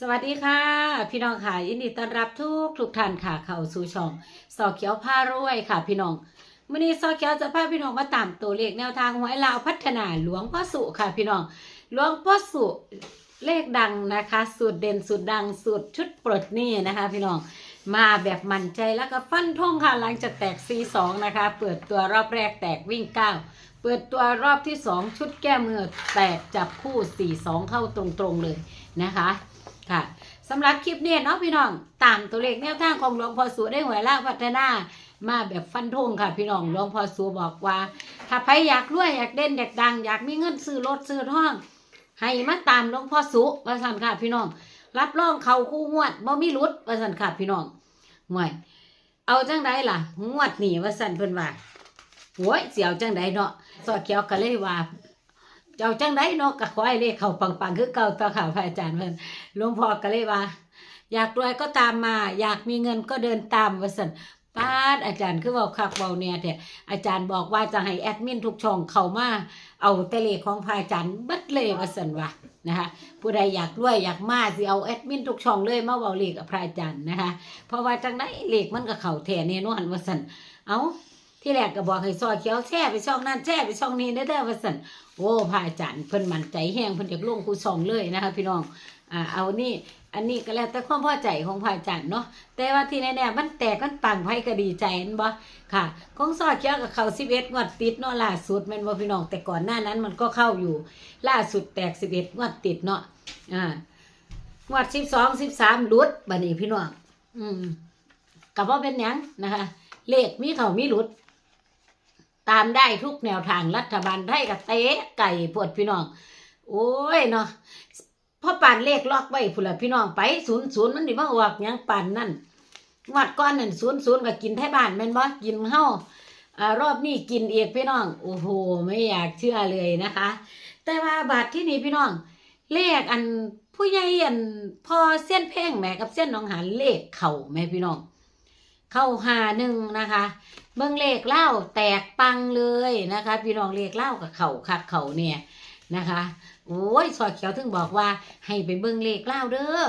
สวัสดีค่ะ พี่น้องค่ะยินดีต้อนรับทุกทุกท่านค่ะเข้าสู่ช่องสอเขียวผ้ารวยค่ะ พี่น้องมื่อนี้สอเขียวจะพาพี่น้องมาตามตัวเลขแนวทางหวยลาวพัฒนาหลวงพ่อสุค่ะพี่น้องหลวงพ่อสุเลขดังนะคะ สูตรเด่นสูตรดังสูตรชุดปลดหนี้นะคะ พี่น้องมาแบบมั่นใจแล้วก็ฟันท่งค่ะหลังจากแตก C2 นะคะ เปิดตัวรอบแรกแตกวิ่ง 9 เปิดตัวรอบที่ 2 ชุดแก้มือแตกจับคู่ 4-2 เข้าตรงๆเลยนะคะ ค่ะสำหรับคลิปนี้เนาะพี่น้องตามตัวเลขแนวทางของหลวงพ่อสูได้หวยล่าพัฒนามาแบบฟันธงค่ะ พี่น้องหลวงพ่อสูบอกว่า ถ้าใครอยากรวยอยากเด่นอยากดัง อยากมีเงินซื้อรถซื้อท่อง ให้มาตามหลวงพ่อสุว่าสันค่ะ พี่น้อง รับรองเขาคู่งวดบ่มีหลุดว่าสันค่ะพี่น้องห่วยเอาจังไดล่ะงวดนี่ว่าสันเพิ่นว่าโว้ยเสียวจังไดเนาะสอดเขียวก็เลยว่า เจ้าจังไดเนาะก็ขอให้เลขเขาปังๆคือเก่าต่อข่าวพระอาจารย์เพิ่นหลวงพ่อก็เลยว่า อยากรวยก็ตามมา อยากมีเงินก็เดินตามวสันป้าดอาจารย์คือเว่าคักเบาเนี่ยแต่อาจารย์บอกว่าจะให้แอดมินทุกช่องเข้ามาเอาแต่เลขของพระอาจารย์บัดเลยวสันว่านะคะผู้ใดอยากรวยอยากมาสิเอาแอดมินทุกช่องเลยมาเว้าเลขกับพระอาจารย์นะคะ เพราะว่าจังไดเลขมันก็เข้าแท้แน่นอนวสันเอา ที่แรกก็บอกให้ซอยเขียวแช่ไปช่องนั้นแช่ไปช่องนี้เด้อเด้อวสันโอ้พระอาจารย์เพิ่นมั่นใจแห้งเพิ่นอยากลงคูช่องเลยนะคะพี่น้องอ่าเอานี่อันนี้ก็แล้วแต่ความพอใจของพระอาจารย์เนาะแต่ว่าที่แน่ๆมันแตกมันปังไผก็ดีใจนั่นบ่ค่ะของซอเขียวกับเขา11งวดติดเนาะล่าสุดแม่นบ่พี่น้องแต่ก่อนหน้านั้นมันก็เข้าอยู่ ล่าสุดแตก11งวดติดเนาะอ่างวด12 13หลุดบัดนี้พี่น้องอืมก็บ่เป็นยังนะคะ เลขมีเขามีหลุด ตามได้ทุกแนวทางรัฐบาลไทยกับเตะไก่ปวดพี่น้อง โอ้ยเนาะพอป่านเลขล็อกไว้พุ่นละพี่น้องไปศูนย์ศูนย์มันดิมาออกยังป่านนั่นงวดก้อนนั่นศูนย์ศูนย์ก็กินไทยบ้านแม่นบ่กินเฮาอารอบนี้กินเอกพี่น้อง โอ้โหไม่อยากเชื่อเลยนะคะ แต่ว่าบาทที่นี่พี่น้อง เลขอันผู้ใหญ่อันพอเส้นเพ่งแหมกับเส้นหนองหานเลขเข่าแม่พี่น้อง เข้าหาหนึ่งนะคะ เบิ่งเลขเล่าแตกปังเลยนะคะ พี่น้องเลขเล่ากับเข่าคักเข่าเนี่ยนะคะโอ้ยสอดเขียวถึงบอกว่าให้ไปเบิ่งเลขเล่าเด้อ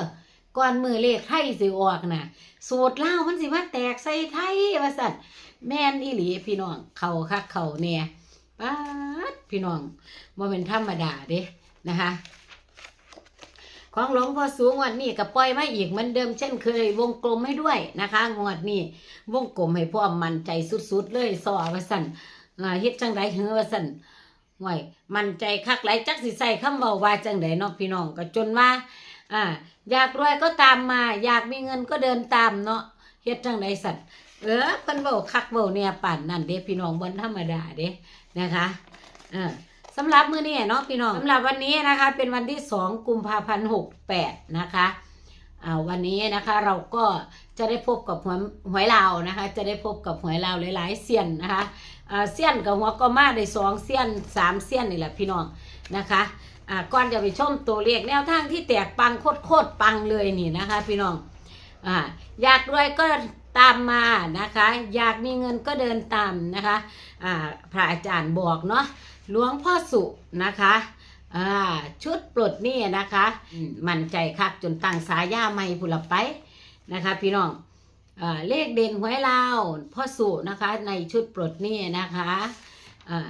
ก่อนมือเลขไทยสิออกน่ะ สูตรเล่ามันสิมาแตกใส่ไทยว่าสัตว์แม่นอีหลีพี่น้องเข่าคักเข่าเนี่ยป๊าดพี่น้องบ่เป็นธรรมดาเด้นะคะ ของหลวงพ่อสูงงวดนี้ก็ปล่อยมาอีกเหมือนเดิมเช่นเคยวงกลมให้ด้วยนะคะงวดนี้วงกลมให้พ่อมันใจสุดๆเลยสอวสันเฮ็ดจังไดเฮือวสันห่วยมันใจคักหลจักสิใส่คำเว้าว่าจังไดเนาะพี่น้องก็จนว่าอ่า อยากรวยก็ตามมา อยากมีเงินก็เดินตามเนาะเฮ็ดจังไดสั่นเออเพิ่นเว้าคักเว้าเนี่ยป่านนั่นเด้พี่น้องบ่ธรรมดาเด้นะคะเออ สำหรับมื้อนี้เนาะพี่น้องสำหรับวันนี้นะคะ เป็นวันที่2กุมภาพันธ์68นะคะวันนี้นะคะเราก็จะได้พบกับหวยหวยลาวนะคะ จะได้พบกับหวยลาวหลาย ๆเสี้ยนนะคะเสี้ยนกับหัวก็มาได้สองเสี้ยนสามเสี้ยนนี่แหละพี่น้องนะคะก่อนจะไปชมตัวเลขแนวทางที่แตกปังโคตรปังเลยนี่นะคะ พี่น้องออยากรวยก็ตามมานะคะ อยากมีเงินก็เดินตามนะคะพระอาจารย์บอกเนาะ หลวงพ่อสุนะคะอ่าชุดปลดหนี่นะคะอืมมั่นใจคักจนตั้งสายาไม่ผุละไปนะคะ พี่น้องเอ่อเลขเด่นหวยลาวพ่อสุนะคะ ในชุดปลดหนี้นะคะอ่า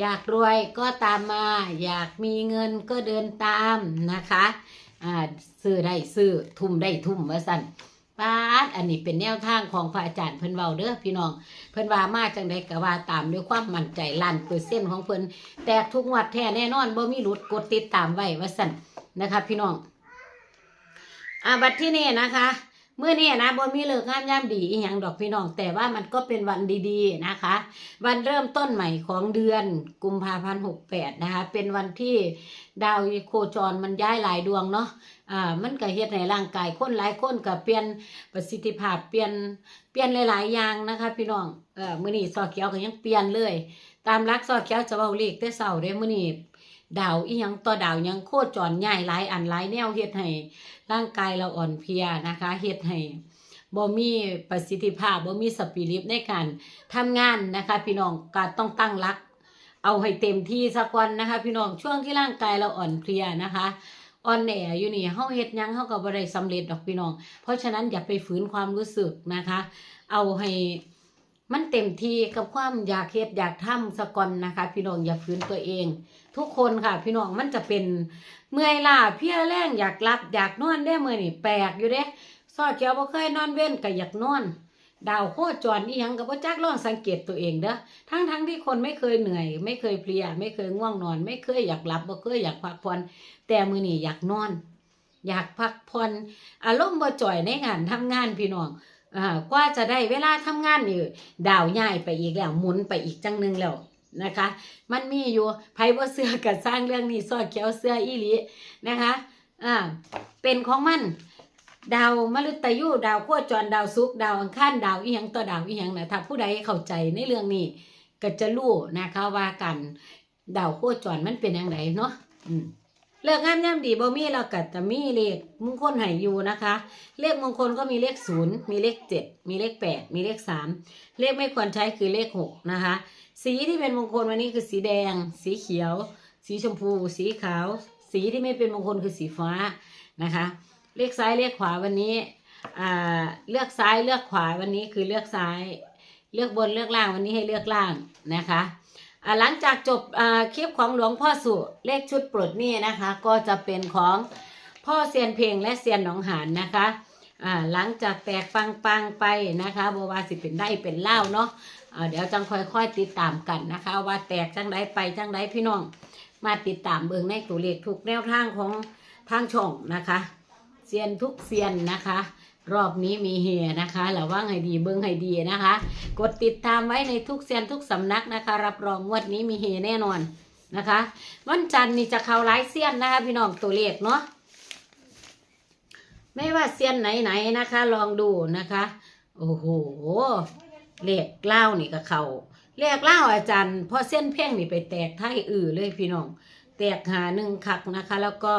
อยากรวยก็ตามมา อยากมีเงินก็เดินตามนะคะอ่าซื้อได้ซื้อทุ่มได้ทุ่มว่าสั่น ป้าดอันนี้เป็นแนวทางของพระอาจารย์เพิ่นเว้าเด้อพี่น้อง เพิ่นว่ามาจังไดก็ว่าตามด้วยความมั่นใจล้านเปอร์เซ็นต์ของเพิ่นแตกทุกงวดแท้แน่นอนบ่มีหลุดกดติดตามไว้ว่าสั่นนะคะ พี่น้องอ่าบัดที่นี่นะคะ เมื่อนี่นะบนมีเลิกงามยามดีอีหยังดอกพี่น้อง แต่ว่ามันก็เป็นวันดีๆนะคะ วันเริ่มต้นใหม่ของเดือนกุมภาพันธ์หกแปดนะคะ เป็นวันที่ดาวโคจรมันย้ายหลายดวงเนาะอ่ามันก็เฮ็ดในร่างกายคนหลายคนก็เปลี่ยนประสิทธิภาพเปลี่ยนเปลี่ยนหลาย ๆ อย่างนะคะ พี่น้องเออมื้อนี้ซอเขียวก็ยังเปลี่ยนเลย ตามรักซอเขียวจะเว้าเลขแต่เช้าเด้มื้อนี้ ดาวอีหยังต่อดาวยังโคจรย้ายหลายอันหลายแนวเฮ็ดให้ร่างกายเราอ่อนเพลียนะคะเฮ็ดให้บ่มีประสิทธิภาพบ่มีสปิริตในการทำงานนะคะ พี่น้องก็ต้องตั้งรัก เอาให้เต็มที่สักวันนะคะ พี่น้องช่วงที่ร่างกายเราอ่อนเพลียนะคะอ่อนแออยู่นี่เฮาเฮ็ดยังเฮาก็บ่ได้สำเร็จดอกพี่น้อง เพราะฉะนั้นอย่าไปฝืนความรู้สึกนะคะ เอาให้ มันเต็มที่กับความอยากเฮ็ดอยากทำสะก่อนนะคะ พี่น้องอย่าฝืนตัวเอง ทุกคนค่ะ พี่น้องมันจะเป็นเมื่อยล้าเพลียแรงอยากหลับอยากนอนได้มื้อนี่แปลกอยู่เด้ซอดเจียวบ่เคยนอนเว้นก็อยากนอนดาวโคจรอีหยังก็บ่จักลองสังเกตตัวเองเด้อทั้งทั้งที่คนไม่เคยเหนื่อย ไม่เคยเพลีย ไม่เคยง่วงนอน ไม่เคยอยากหลับบ่เคยอยากพักผ่อนแต่มือนี้อยากนอน อยากพักผ่อนอารมณ์บ่จ่อยในงานทำงานพี่น้อง กว่าจะได้เวลาทำงานนี่ดาวย้ายไปอีกแล้วหมุนไปอีกจังหนึงแล้วนะคะ มันมีอยู่ไผบ่เชื่อก็สร้างเรื่องนี้ซอดเขียวเสื้ออีหลีนะคะอ่าเป็นของมันดาวมฤตยูดาวโคจรดาวศุกดาวอังคารดาวอีหยังต่อดาวอีหยังนะถ้าผู้ใดเข้าใจในเรื่องนี้ ก็จะรู้นะคะว่ากันดาวโคจรมันเป็นอย่างไรเนาะอืม เลิกงามย่ำดีบ่มีเราก็จะมีเลขมงคลให้อยู่นะคะ เลขมงคลก็มีเลขศูนย์มีเลขเจ็ดมีเลขแปดมีเลขสามเลขไม่ควรใช้คือเลขหกนะคะ สีที่เป็นมงคลวันนี้คือสีแดง สีเขียว สีชมพู สีขาว สีที่ไม่เป็นมงคลคือสีฟ้านะคะ เลือกซ้ายเลือกขวาวันนี้เลือกซ้ายเลือกขวาวันนี้คือเลือกซ้าย เลือกบนเลือกล่างวันนี้ให้เลือกล่างนะคะ หลังจากจบคลิปของหลวงพ่อสุเลขชุดปลดหนี้นะคะ ก็จะเป็นของพ่อเซียนเพลงและเซียนหนองหานนะคะหลังจากแตกปังปังๆไปนะคะบวาสิเป็นได้เป็นเล่าเนาะเดี๋ยวจังค่อยๆติดตามกันนะคะ ว่าแตกจังไดไปจังไดพี่น้องมาติดตามเบิ่งในตัวเลขทุกแนวทางของทางช่องนะคะเซียนทุกเซียนนะคะ รอบนี้มีเฮนะคะระวังให้ดีเบิ้งให้ดีนะคะ กดติดตามไว้ในทุกเซียนทุกสำนักนะคะ รับรองงวดนี้มีเฮแน่นอนนะคะ วันจันทร์นี่จะเข้าหลายเซียนนะคะ พี่น้องตัวเลขเนาะไม่ว่าเซียนไหนๆนะคะ ลองดูนะคะโอ้โหเลขเล่านี่ก็เขาเลขเล่าอาจารย์พอเส้นเพ่งนี่ไปแตกไทยอือเลยพี่น้อง แตกหาหนึ่งคักนะคะ แล้วก็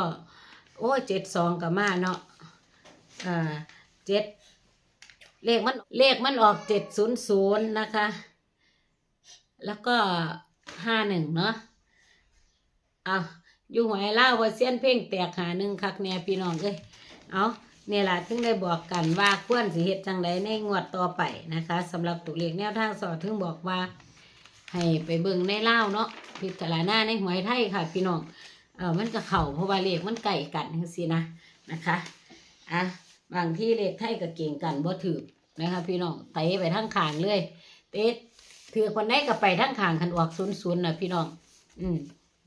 โอ้เจ็ดสองกับมาเนาะอ่า เจ็ดเลขมันเลขมันออกเจ็ดศูนย์ศูนย์นะคะ แล้วก็ห้าหนึ่งเนาะเอาอยู่หวยเล่าว่าเสี้ยนเพ่งแตกหาหนึ่งคักแน่พี่น้องเอ้ยเอาเนี่ยละถึงได้บอกกันว่าควรสิเฮ็ดจังไดในงวดต่อไปนะคะสำหรับตัวเลขแนวทางสอดถึงบอกว่า ให้ไปเบิ่งในเล่าเนาะพิจารณาในหวยไทยค่ะ พี่น้องเออมันก็เข่าเพราะว่าเลขมันไก่กันจังซี่นะนะคะอะ บางที่เลขไทยก็เก่งกันบ่ถือนะคะพี่น้องเตะไปทั้งขางเลยเตะถือคนไหนก็ไปทั้งขางคันออกศูนย์ศูนย์นะพี่น้อง อืม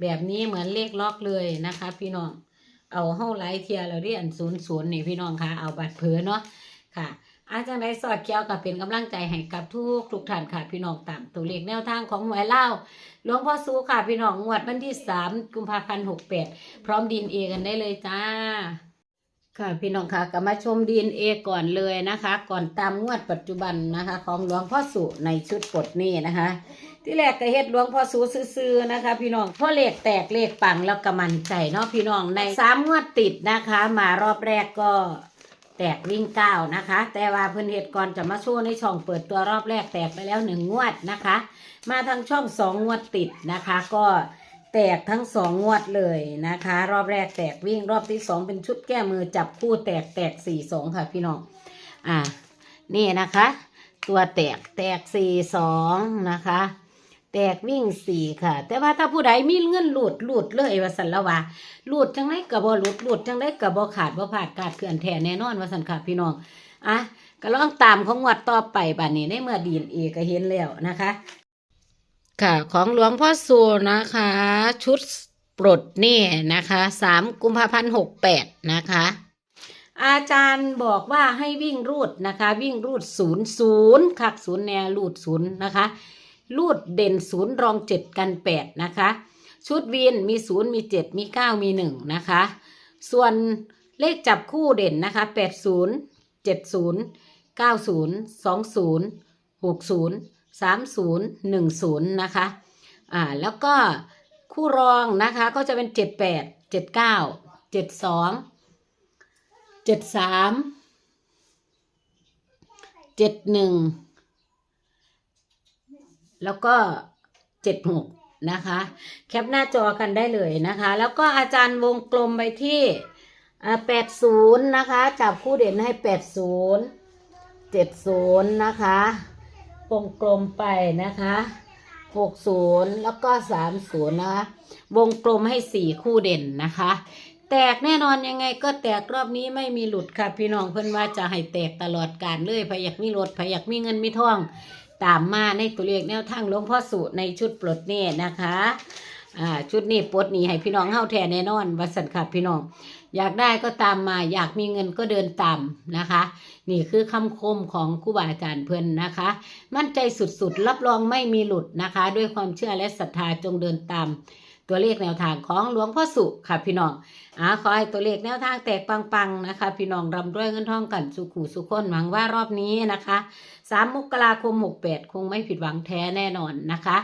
แบบนี้เหมือนเลขล็อกเลยนะคะ พี่น้อง เอาเฮ้าไลท์เทียเราเรียนศูนย์ศูนย์นี่พี่น้องคะเอาบัตรเผลอเนาะค่ะอาจังไดสอดเกี่ยวกับเป็นกำลังใจให้กับทุกทุกท่านค่ะพี่น้องตามตัวเลขแนวทางของหวยเล่าหลวงพ่อสู้ค่ะพี่น้องงวดวันที่สามกุมภาพันธ์หกแปดพร้อมดีเอกันได้เลยจ้า ค่ะพี่น้องค่ะก็มาชมดีเอก่อนเลยนะคะ ก่อนตามงวดปัจจุบันนะคะ ของหลวงพ่อสุในชุดปลดหนี้นะคะ ที่แรกก็เฮ็ดหลวงพ่อสูซื่อๆนะคะ พี่น้องเพราะเลขแตกเลขปังแล้วก็มันใจเนาะพี่น้องในสามงวดติดนะคะ มารอบแรกก็แตกวิ่งเก้านะคะ แต่ว่าเพิ่อนเฮ็ดก่อนจะมาโชว์ในช่องเปิดตัวรอบแรกแตกไปแล้วหนึ่งงวดนะคะ มาทางช่องสองงวดติดนะคะ ก็ แตกทั้งสองงวดเลยนะคะ รอบแรกแตกวิ่งรอบที่สองเป็นชุดแก้มือจับคู่แตกแตกสี่สองค่ะพี่น้องอ่านี่นะคะ ตัวแตกแตกสี่สองนะคะ แตกวิ่งสี่ค่ะ แต่ว่าถ้าผู้ใดมีเงินหลุดหลุดเลยว่าสันละว่าหลุดจังไรกับบ่หลุดหลุดจังไรกับบ่ขาดบ่ผาดขาดเกลื่อนแท้แน่นอนว่าสันค่ะพี่น้องอะก็ลองตามของงวดต่อไปบัดนี้ในเมื่อดีนเอก็เห็นแล้วนะคะ ค่ะของหลวงพ่อสูนะคะ ชุดปลดนี่นะคะสามกุมภาพันธ์หกแปดนะคะ อาจารย์บอกว่าให้วิ่งรูดนะคะ วิ่งรูดศูนย์ศูนย์คักศูนย์แนวรูดศูนย์นะคะรูดเด่นศูนย์รองเจ็ดกันแปดนะคะ ชุดวินมีศูนย์มีเจ็ดมีเก้ามีหนึ่งนะคะ ส่วนเลขจับคู่เด่นนะคะแปดศูนย์เจ็ดศูนย์เก้าศูนย์สองศูนย์หกศูนย์ สามศูนย์หนึ่งศูนย์นะคะ อ่า แล้วก็คู่รองนะคะ ก็จะเป็นเจ็ดแปดเจ็ดเก้าเจ็ดสองเจ็ดสามเจ็ดหนึ่งแล้วก็เจ็ดหกนะคะ แคปหน้าจอกันได้เลยนะคะ แล้วก็อาจารย์วงกลมไปที่แปดศูนย์นะคะ จับคู่เด่นให้แปดศูนย์เจ็ดศูนย์นะคะ วงกลมไปนะคะหกศูนย์แล้วก็สามศูนย์นะคะ วงกลมให้สี่คู่เด่นนะคะ แตกแน่นอนยังไงก็แตกรอบนี้ไม่มีหลุดค่ะ พี่น้องเพื่อนว่าจะให้แตกตลอดการเลยพยากมีรถพยากมีเงินมีทอง ตามมาในตัวเลขแนวทางหลวงพ่อสุในชุดปลดหนี้นะคะ อ่าชุดนี้ปลดหนี้ให้พี่น้องเข้าแทนแน่นอนวัสันค่ะพี่น้อง อยากได้ก็ตามมา อยากมีเงินก็เดินตามนะคะ นี่คือคำคมของครูบาอาจารย์เพื่อนนะคะ มั่นใจสุดๆ รับรองไม่มีหลุดนะคะ ด้วยความเชื่อและศรัทธาจงเดินตาม ตัวเลขแนวทางของหลวงพ่อสุค่ะพี่น้องอ่าขอให้ตัวเลขแนวทางแตกปังๆนะคะ พี่น้องร่ำรวยเงินทองกันสุขุสุขคนหวังว่ารอบนี้นะคะสามมกราคมหกแปดคงไม่ผิดหวังแท้แน่นอนนะคะ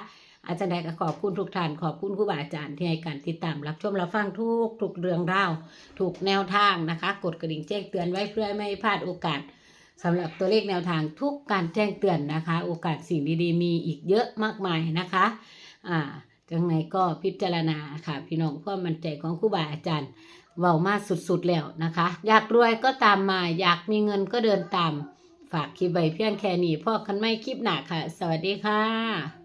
อาจารย์ใดก็ขอบคุณทุกท่านขอบคุณครูบาอาจารย์ที่ให้การติดตามรับชมรับฟังทุกทุกเรื่องราวถูกแนวทางนะคะ กดกระดิ่งแจ้งเตือนไว้เพื่อไม่พลาดโอกาสสำหรับตัวเลขแนวทางทุกการแจ้งเตือนนะคะ โอกาสสิ่งดีๆ มีอีกเยอะมากมายนะคะ อ่าจังไงก็พิจารณาค่ะ พี่น้องความมั่นใจของครูบาอาจารย์เว้ามาสุดๆแล้วนะคะ อยากรวยก็ตามมา อยากมีเงินก็เดินตาม ฝากคลิปไว้เพียงแค่นี้พ่อกันไม่คลิปหนาค่ะ สวัสดีค่ะ